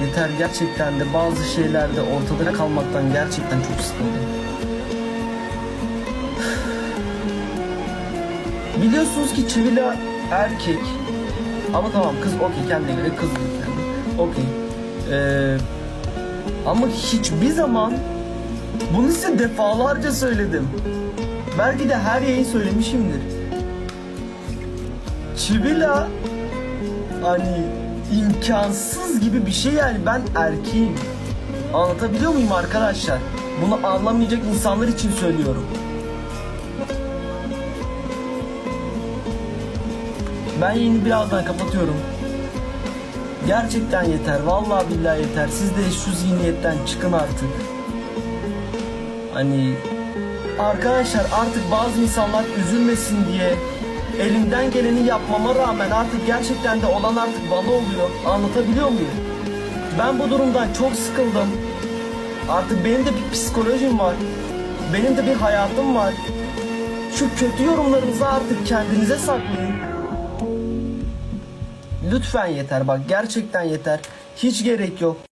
Yeter gerçekten de bazı şeylerde ortada kalmaktan gerçekten çok sıkıldım. Biliyorsunuz ki Çivila erkek. Ama tamam kız okey kendine göre kız. Okey. Ee, ama hiçbir zaman bunu size defalarca söyledim. Belki de her yayın söylemişimdir. Çivila hani imkansız gibi bir şey yani ben erkeğim. Anlatabiliyor muyum arkadaşlar? Bunu anlamayacak insanlar için söylüyorum. Ben yayını birazdan kapatıyorum. Gerçekten yeter. Vallahi billahi yeter. Siz de şu zihniyetten çıkın artık. Hani arkadaşlar artık bazı insanlar üzülmesin diye elimden geleni yapmama rağmen artık gerçekten de olan artık bana oluyor. Anlatabiliyor muyum? Ben bu durumdan çok sıkıldım. Artık benim de bir psikolojim var. Benim de bir hayatım var. Şu kötü yorumlarınızı artık kendinize saklayın. Lütfen yeter bak gerçekten yeter. Hiç gerek yok.